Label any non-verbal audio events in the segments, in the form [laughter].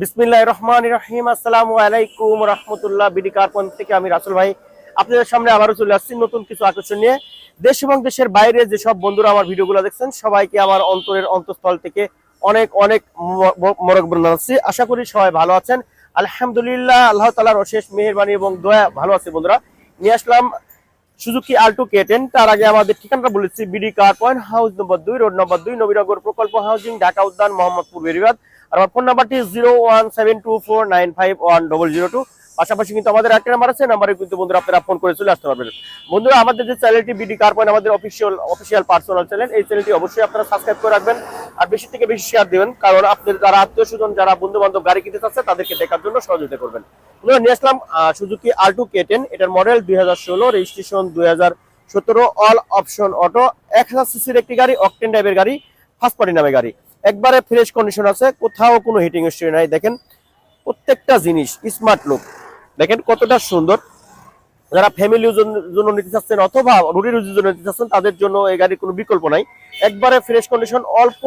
বিসমিল্লাহ রহমান রহিম। আসসালামু আলাইকুম রহমতুল্লাহ বিডি কার্পন থেকে আমি রাসুল ভাই। আপনাদের সামনে আবারও চলে আসছি নতুন কিছু আকর্ষণ নিয়ে। দেশ এবং দেশের বাইরে যেসব বন্ধুরা আমার ভিডিওগুলো দেখছেন, সবাইকে আমার অন্তরের অন্তঃস্থল থেকে অনেক অনেক মরক জানাচ্ছি। আশা করি সবাই ভালো আছেন। আলহামদুলিল্লাহ, আল্লাহ তালার অশেষ মেহরবানি এবং দয়া ভালো আছে বন্ধুরা। নিয়ে আসলাম সুজুকি আল্টো কে টেন। তার আগে আমাদের ঠিকানাটা বলেছি BD car point house number দুই, রোড নম্বর দুই, নবীনগর প্রকল্প হাউজিং, ঢাকা উদ্যান, মোহাম্মদপুর বেরিবাদ আর আমার ফোন নাম্বারটি zero one seven two four nine five one double zero two পাশাপাশি কিন্তু আমাদের একটা নাম্বার আছে নাম্বারে কিন্তু বন্ধুরা আপনারা ফোন করে চলে আসতে পারবেন। বন্ধুরা, আমাদের যে চ্যানেলটি বিডি কার পয়েন্ট আমাদের অফিসিয়াল অফিসিয়াল পার্সোনাল চ্যানেল এই চ্যানেলটি অবশ্যই আপনারা সাবস্ক্রাইব করে রাখবেন আর বেশি থেকে বেশি শেয়ার দেবেন, কারণ আপনাদের যারা আত্মীয় স্বজন, যারা বন্ধু বান্ধব গাড়ি কিনতে চাচ্ছে, তাদেরকে দেখার জন্য সহযোগিতা করবেন। বন্ধুরা, নিয়ে আসলাম সুজুকি আল্টু কে টেন এটার মডেল দুই হাজার ষোলো রেজিস্ট্রেশন দুই সতেরো অল অপশন অটো এক হাজার সিসির একটি গাড়ি অকটেন টাইপের গাড়ি ফার্স্ট পার্টি নামে গাড়ি। একবারে ফ্রেশ কন্ডিশন আছে, কোথাও কোনো হিটিং হিস্ট্রি নাই। দেখেন, প্রত্যেকটা জিনিস স্মার্ট লুক দেখেন কতটা সুন্দর। যারা ফ্যামিলি জন্য নিতে চাচ্ছেন অথবা রুটির জন্য নিতে চাচ্ছেন, তাদের জন্য এই গাড়ির কোনো বিকল্প নাই। একবারে ফ্রেশ কন্ডিশন অল্প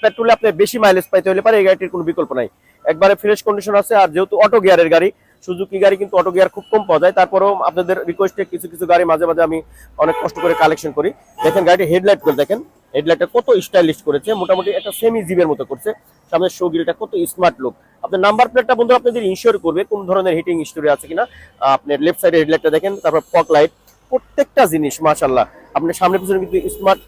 পেট্রোলে আপনি বেশি মাইলেজ পাইতে হলে পারে এই গাড়িটির কোনো বিকল্প নাই। একবারে ফ্রেশ কন্ডিশন আছে, আর যেহেতু অটো গিয়ারের গাড়ি সুজুকি গাড়ি কিন্তু অটো গিয়ার খুব কম পাওয়া যায়। তারপরেও আপনাদের রিকোয়েস্টে কিছু কিছু গাড়ি মাঝে মাঝে আমি অনেক কষ্ট করে কালেকশন করি। দেখেন গাড়িটি হেডলাইট করে দেখেন। হেডলাইটটা কত স্টাইলিশ করেছে, মোটামুটি একটা সেমি জিবের মতো করছে। সামনের শোগিরিটা কত স্মার্ট লুক আপনার নাম্বার প্লেটটা বন্ধু আপনাদের ইনশিওর করবে কোন ধরনের হিটিং হিস্টোরি আছে কিনা আপনার লেফট সাইডে হেডলাইটটা দেখেন, তারপর ফক লাইট প্রত্যেকটা জিনিস মাশাল্লাহ আপনি সামনে পিছনে কিন্তু স্মার্ট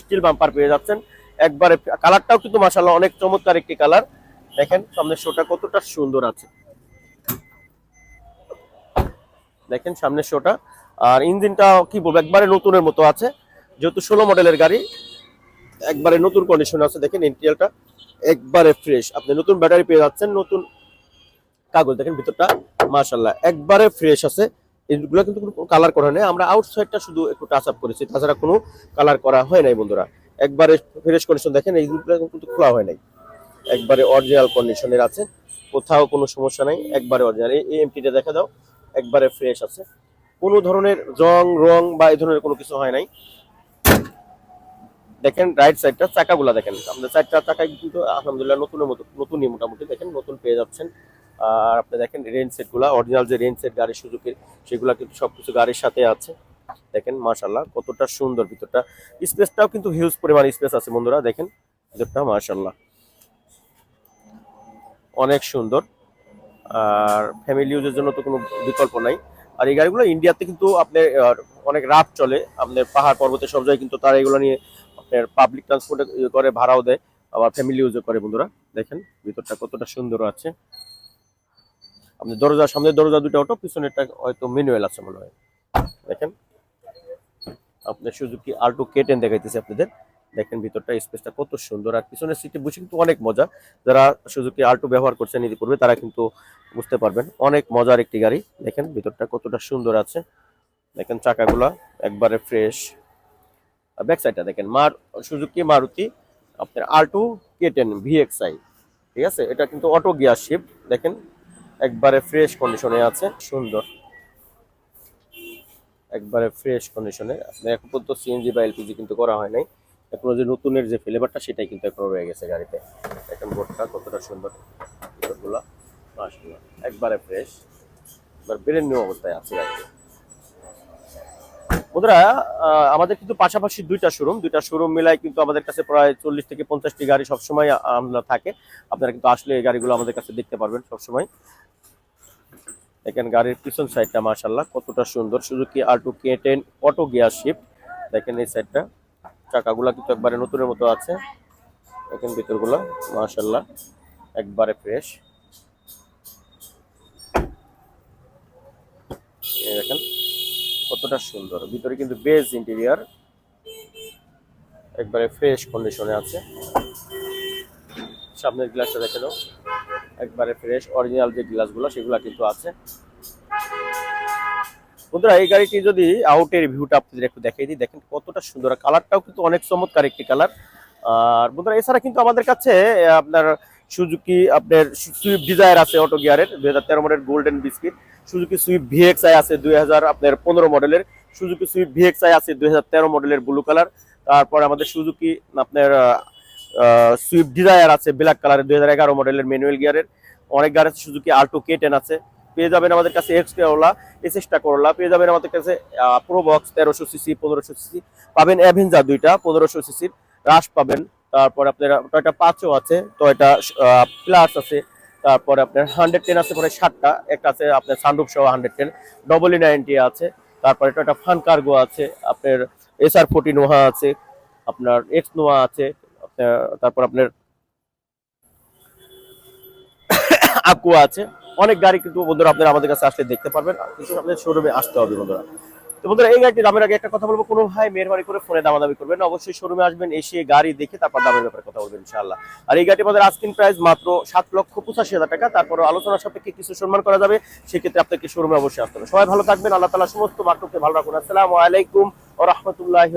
স্টিল বাম্পার পেয়ে যাচ্ছেন। একবারে কালারটাও কিন্তু মাশাল্লাহ অনেক চমৎকার একটি কালার দেখেন, সামনের শোটা কতটা সুন্দর আছে। দেখেন সামনের শোটা আর ইঞ্জিনটা কি বলব, একবারে নতুনের মতো আছে। যেহেতু ষোলো মডেলের গাড়ি, একবারে নতুন কন্ডিশন আছে, দেখেন ইন্টেরিয়ালটা একবারে ফ্রেশ আপনি নতুন ব্যাটারি পেয়ে যাচ্ছেন, নতুন কাগজ, দেখেন ভিতরটা মাশাল্লাহ একবারে ফ্রেশ আছে। এগুলো কিন্তু কোনো কালার করা নেই। আমরা আউটসাইডটা শুধু একটু টাচ আপ করেছি, তাছাড়া কোনো কালার করা হয় নাই বন্ধুরা। একবারে ফ্রেশ কন্ডিশন দেখেন এইগুলো কিন্তু খোলা হয় নাই। একবারে অরিজিনাল কন্ডিশনের আছে, কোথাও কোনো সমস্যা নাই, একবারে অরিজিনাল এই এমটিটা দেখা দাও, একবারে ফ্রেশ আছে। কোনো ধরনের রং রং বা এই ধরনের কোনো কিছু হয় নাই। দেখেন রাইট সাইডটা চাকাগুলা দেখেন। আমাদের চারটা চাকায় কিন্তু আলহামদুলিল্লাহ নতুনের মতো, নতুনই মোটামুটি দেখেন, নতুন পেয়ে যাচ্ছেন। আর আপনি দেখেন রেঞ্জ সেটগুলা অরিজিনাল যে রেঞ্জ সেট গাড়ির সুযোগের, সেগুলা কিন্তু সবকিছু গাড়ির সাথে আছে। দেখেন মাশাল্লাহ কতটা সুন্দর ভিতরটা। স্পেসটাও কিন্তু হিউজ পরিমাণ স্পেস আছে বন্ধুরা, দেখেন, ভিতরটা মাশাল্লাহ অনেক সুন্দর। আর ফ্যামিলি ইউজের জন্য তো কোনো বিকল্প নাই। আর এই গাড়িগুলো ইন্ডিয়াতে কিন্তু আপনার অনেক রাফ চলে। আপনার পাহাড় পর্বতে সব জায়গায় কিন্তু তারা এগুলো নিয়ে আপনার পাবলিক ট্রান্সপোর্টে করে, ভাড়াও দেয়, আবার ফ্যামিলি ইউজও করে বন্ধুরা। দেখেন, ভিতরটা কতটা সুন্দর আছে। আপনি দরজা, সামনে দরজা দুটো অটো, পিছনেরটা হয়তো ম্যানুয়াল আছে মনে হয়। দেখেন আপনার সুজুকি আল্টো কেটেন দেখাইতেছে আপনাদের। দেখেন, ভিতরটা স্পেসটা কত সুন্দর। আর পিছনের সিটে বসে কিন্তু অনেক মজা। যারা সুজুকি আল্টো ব্যবহার করছেন ইতি করবে, তারা কিন্তু বুঝতে পারবেন। অনেক মজার একটি গাড়ি। দেখেন, ভিতরটা কতটা সুন্দর আছে। দেখেন, চাকাগুলা একবারে ফ্রেশ ব্যাক সাইডটা দেখেন, মার, সুজুকি মারুতি, আপনার আর টু কে টেন ভিএক্সআই ঠিক আছে? এটা কিন্তু অটো গিয়ার শিফট দেখেন, একবারে ফ্রেশ কন্ডিশনে আছে, সুন্দর। একবারে ফ্রেশ কন্ডিশনে আপনার এখন পর্যন্ত সিএনজি বা এলপিজি কিন্তু করা হয় নাই। এখনও যে নতুনের যে ফ্লেভারটা সেটাই কিন্তু এখনও রয়ে গেছে গাড়িতে। এখন বোর্ডটা কতটা সুন্দর একবারে ফ্রেশ এবার ব্রেন নিউ অবস্থায় আছে গাড়িতে বন্ধুরা আমাদের কিন্তু পাশাপাশি দুইটা শোরুম দুইটা শোরুম মিলাই কিন্তু আমাদের কাছে প্রায় চল্লিশ থেকে পঞ্চাশটি গাড়ি সবসময় আমরা থাকে। আপনারা কিন্তু আসলে এই গাড়িগুলো আমাদের কাছে দেখতে পারবেন সবসময়। দেখেন গাড়ির পিছন সাইডটা মাশাল্লাহ কতটা সুন্দর। Suzuki Alto K ten auto gear shift দেখেন এই সাইডটা চাকাগুলা কিন্তু একবারে নতুনের মতো আছে। দেখেন ভিতরগুলো মাশাল্লাহ একবারে ফ্রেশ দেখেন। কতটা সুন্দর। ভিতরে কিন্তু বেজ ইন্টেরিয়ার একবারে ফ্রেশ কন্ডিশনে আছে। সামনের গ্লাসটা দেখে দাও একবারে ফ্রেশ অরিজিনাল যে গ্লাসগুলো সেগুলো কিন্তু আছে। বন্ধুরা, এই গাড়িটি যদি আউটের ভিউটা আপনাদের একটু দেখিয়ে দিই, দেখেন কতটা সুন্দর। কালারটাও কিন্তু অনেক চমৎকার একটি কালার আর বন্ধুরা, এছাড়া কিন্তু আমাদের কাছে, আপনার সুজুকি আপনার সুইফট ডিজায়ার আছে অটো গিয়ারের দুই হাজার তেরো model golden biscuit Suzuki Swift VXi আছে দুই হাজার আপনার পনেরো মডেলের সুজুকি সুইফট ভিএক্সআই আছে দুই হাজার তেরো মডেলের ব্লু কালার তারপর আমাদের সুজুকি আপনার সুইফট ডিজায়ার আছে ব্ল্যাক কালারের দুই হাজার এগারো মডেলের ম্যানুয়াল গিয়ারের অনেক গাড়ি আছে সুজুকি আল্টো কে টেন আছে। পেয়ে যাবেন আমাদের কাছে এক্স করোলা এসএসটা করোলা পেয়ে যাবেন আমাদের কাছে প্রো বক্স তেরোশো সিসি পনেরোশো সিসি পাবেন অ্যাভেঞ্জার দুইটা, পনেরোশো সিসির রাশ পাবেন। তারপর আপনার টয়টা পাঁচও আছে টয়টা প্লাস আছে, তারপরে আপনার হান্ড্রেড টেন আছে পরে সাতটা, একটা আছে আপনার সানরুফ সহ হান্ড্রেড টেন ডবল নাইনটি আছে, তারপরে টয়টা ফান কার্গো আছে, আপনার এসআর ফোর্টি নোহা আছে, আপনার এক্স নোয়া আছে, আপনার, তারপর আপনার [coughs] আকুয়া আছে, অনেক গাড়ি কিন্তু বন্ধুরা আপনারা আমাদের কাছে আসলে দেখতে পারবেন, কিন্তু আপনাদের শোরুমে আসতে হবে বন্ধুরা। তো বন্ধুরা, এই গাড়িটি দামের আগে একটা কথা বলব। কোনো ভাই মেহরবানি করে ফোনে দামাদামি করবেন অবশ্যই শোরুমে আসবেন, এসে গাড়ি দেখে তারপর দামের ব্যাপারে কথা বলবেন, ইনশাআল্লাহ। আর এই গাড়িটি আমাদের আস্কিন প্রাইস মাত্র সাত লক্ষ পঁচাশি হাজার টাকা। তারপর আলোচনার সাপেক্ষে কিছু সম্মান করা যাবে। সেক্ষেত্রে আপনাকে শোরুমে অবশ্যই আসতে হবে। সবাই ভালো থাকবেন। আল্লাহ তালা সমস্ত মার্ককে ভালো রাখুন। আসসালামু আলাইকুম ও রহমতুল্লাহি